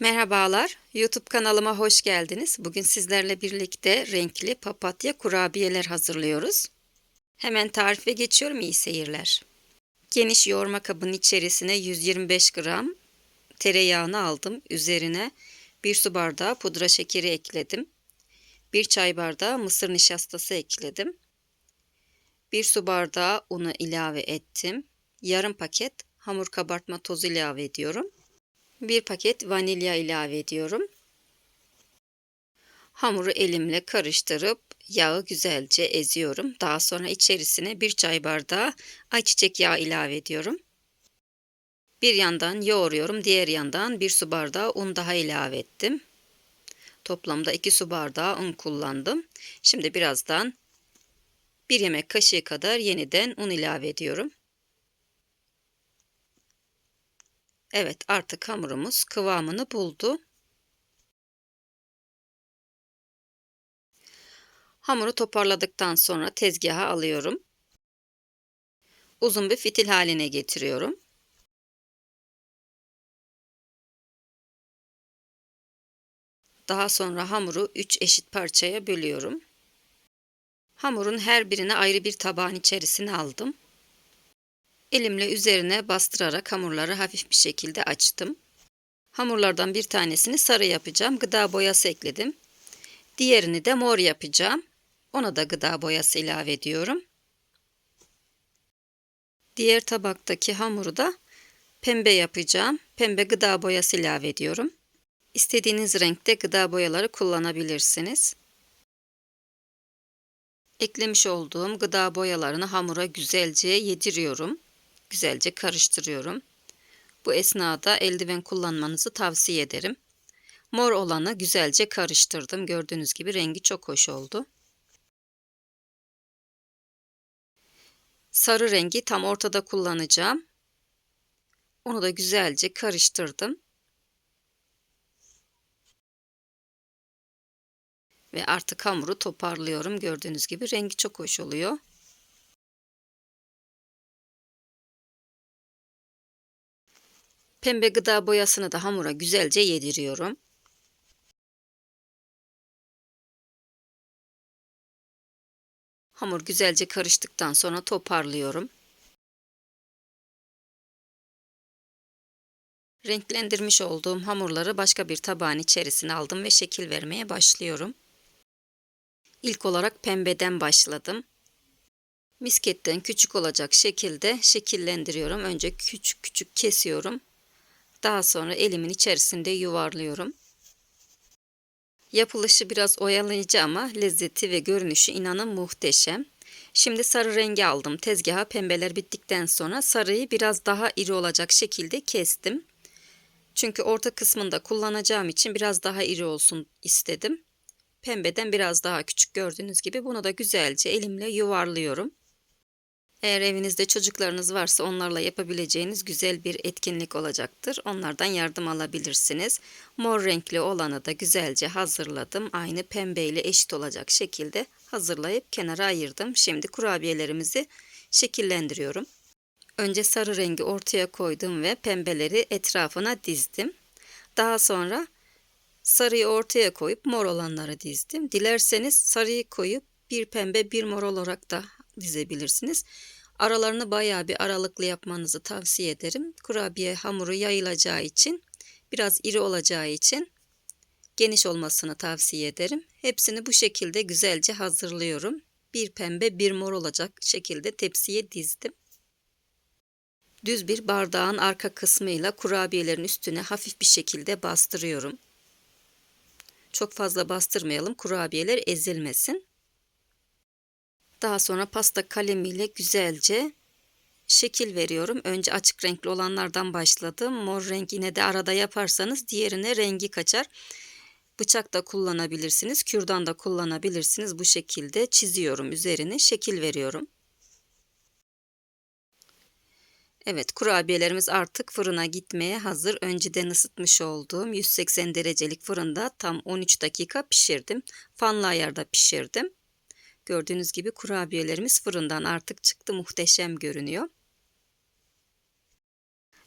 Merhabalar, YouTube kanalıma hoş geldiniz. Bugün sizlerle birlikte renkli papatya kurabiyeler hazırlıyoruz. Hemen tarife geçiyorum, iyi seyirler. Geniş yoğurma kabının içerisine 125 gram tereyağını aldım. Üzerine 1 su bardağı pudra şekeri ekledim. 1 çay bardağı mısır nişastası ekledim. 1 su bardağı unu ilave ettim. Yarım paket hamur kabartma tozu ilave ediyorum. Bir paket vanilya ilave ediyorum. Hamuru elimle karıştırıp yağı güzelce eziyorum. Daha sonra içerisine bir çay bardağı ayçiçek yağı ilave ediyorum. Bir yandan yoğuruyorum, diğer yandan bir su bardağı un daha ilave ettim. Toplamda 2 su bardağı un kullandım. Şimdi birazdan bir yemek kaşığı kadar yeniden un ilave ediyorum. Evet artık hamurumuz kıvamını buldu. Hamuru toparladıktan sonra tezgaha alıyorum. Uzun bir fitil haline getiriyorum. Daha sonra hamuru 3 eşit parçaya bölüyorum. Hamurun her birine ayrı bir tabağın içerisine aldım. Elimle üzerine bastırarak hamurları hafif bir şekilde açtım. Hamurlardan bir tanesini sarı yapacağım. Gıda boyası ekledim. Diğerini de mor yapacağım. Ona da gıda boyası ilave ediyorum. Diğer tabaktaki hamuru da pembe yapacağım. Pembe gıda boyası ilave ediyorum. İstediğiniz renkte gıda boyaları kullanabilirsiniz. Eklemiş olduğum gıda boyalarını hamura güzelce yediriyorum güzelce karıştırıyorum. Bu esnada eldiven kullanmanızı tavsiye ederim. Mor olanı güzelce karıştırdım. Gördüğünüz gibi rengi çok hoş oldu. Sarı rengi tam ortada kullanacağım. Onu da güzelce karıştırdım. Ve artık hamuru toparlıyorum. Gördüğünüz gibi rengi çok hoş oluyor. Pembe gıda boyasını da hamura güzelce yediriyorum. Hamur güzelce karıştıktan sonra toparlıyorum. Renklendirmiş olduğum hamurları başka bir tabağın içerisine aldım ve şekil vermeye başlıyorum. İlk olarak pembeden başladım. Misketten küçük olacak şekilde şekillendiriyorum. Önce küçük küçük kesiyorum. Daha sonra elimin içerisinde yuvarlıyorum. Yapılışı biraz oyalayıcı ama lezzeti ve görünüşü inanın muhteşem. Şimdi sarı rengi aldım. Tezgaha pembeler bittikten sonra sarıyı biraz daha iri olacak şekilde kestim. Çünkü orta kısmında kullanacağım için biraz daha iri olsun istedim. Pembeden biraz daha küçük gördüğünüz gibi bunu da güzelce elimle yuvarlıyorum. Eğer evinizde çocuklarınız varsa onlarla yapabileceğiniz güzel bir etkinlik olacaktır. Onlardan yardım alabilirsiniz. Mor renkli olanı da güzelce hazırladım. Aynı pembe ile eşit olacak şekilde hazırlayıp kenara ayırdım. Şimdi kurabiyelerimizi şekillendiriyorum. Önce sarı rengi ortaya koydum ve pembeleri etrafına dizdim. Daha sonra sarıyı ortaya koyup mor olanları dizdim. Dilerseniz sarıyı koyup bir pembe bir mor olarak da dizebilirsiniz. Aralarını bayağı bir aralıklı yapmanızı tavsiye ederim. Kurabiye hamuru yayılacağı için biraz iri olacağı için geniş olmasını tavsiye ederim. Hepsini bu şekilde güzelce hazırlıyorum. Bir pembe bir mor olacak şekilde tepsiye dizdim. Düz bir bardağın arka kısmıyla kurabiyelerin üstüne hafif bir şekilde bastırıyorum. Çok fazla bastırmayalım kurabiyeler ezilmesin. Daha sonra pasta kalemiyle güzelce şekil veriyorum. Önce açık renkli olanlardan başladım. Mor renk de arada yaparsanız diğerine rengi kaçar. Bıçak da kullanabilirsiniz. Kürdan da kullanabilirsiniz. Bu şekilde çiziyorum üzerine şekil veriyorum. Evet kurabiyelerimiz artık fırına gitmeye hazır. Önceden ısıtmış olduğum 180 derecelik fırında tam 13 dakika pişirdim. Fanlı ayarda pişirdim. Gördüğünüz gibi kurabiyelerimiz fırından artık çıktı. Muhteşem görünüyor.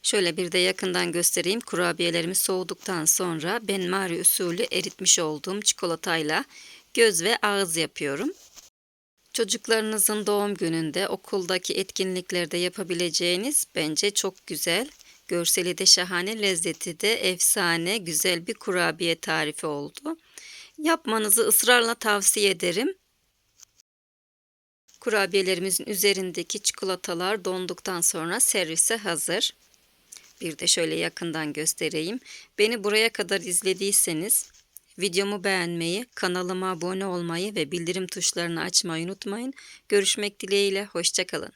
Şöyle bir de yakından göstereyim. Kurabiyelerimiz soğuduktan sonra ben Marie usulü eritmiş olduğum çikolatayla göz ve ağız yapıyorum. Çocuklarınızın doğum gününde okuldaki etkinliklerde yapabileceğiniz bence çok güzel. Görseli de şahane, lezzeti de efsane, güzel bir kurabiye tarifi oldu. Yapmanızı ısrarla tavsiye ederim. Kurabiyelerimizin üzerindeki çikolatalar donduktan sonra servise hazır. Bir de şöyle yakından göstereyim. Beni buraya kadar izlediyseniz videomu beğenmeyi, kanalıma abone olmayı ve bildirim tuşlarını açmayı unutmayın. Görüşmek dileğiyle, hoşçakalın.